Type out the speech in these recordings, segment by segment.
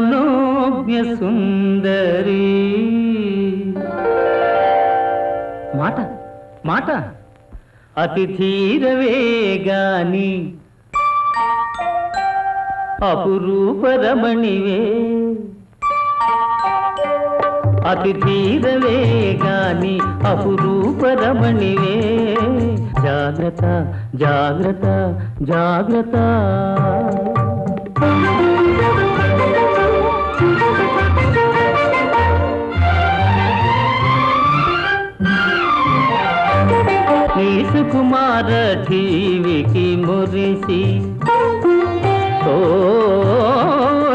మనోజ్ఞ సుందరి. మాట మాట. అతి ధీరవేగాని అపురూపరమణివే అతి తీరవే గాని అపురూపరమణివే జాగ్రత్త జాగ్రత్త జాగ్రత్త. నీ సుకుమార మురిసి ఓ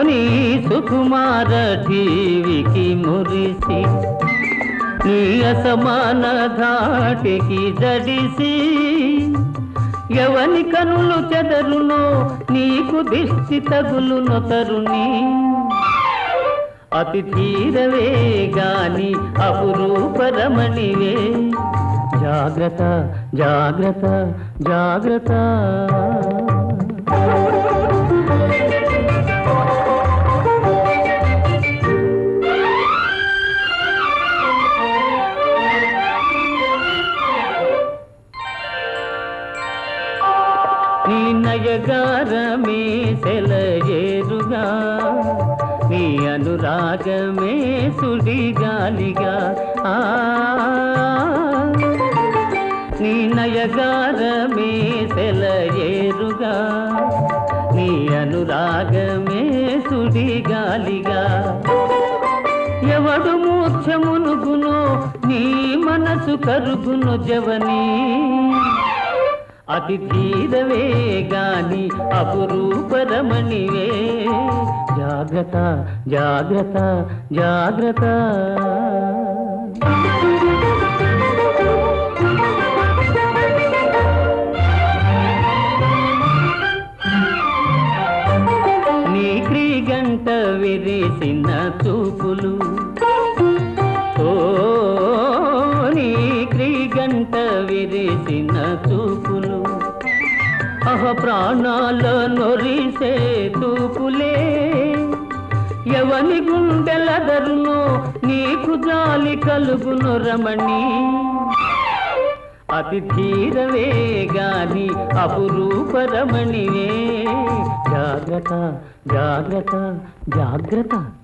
నీ సుకుమార ఠీవికి మురిసి నీ అసమాన ధాటికి జడిసి ఎవని కనులు చెదరునో నీకు దిష్టి తగులును తరుణి. అతి తీరవే గాని అపురూపరమణివే జాగ్రత్త జాగ్రత్త జాగ్రత్త. నీ నయగారమే సెలయేరుగా నీ అనురాగమే సుడి గాలిగా ఆ నయగారమే సెలయేరుగా నీ అనురాగమే సుడి గాలిగా ఎవడు మూర్ఛమునుగునో నీ మనసు కరుగును జవని. అతి తీరవే గాని అపురూపరమణివే. జాగ్రత్త జాగ్రత్త జాగ్రత్త. క్రీగంట చూపులు. ఓ నీ క్రీగంట విరిసిన చూపులు. అహ ప్రాణాల నొరిసే తూపులే ఎవని గుండెలదరునో నీకు జాలి కలుగును రమణి. అతి ధీరవే గాని అపురూపరమణివే జాగ్రత్త జాగ్రత్త జాగ్రత్త.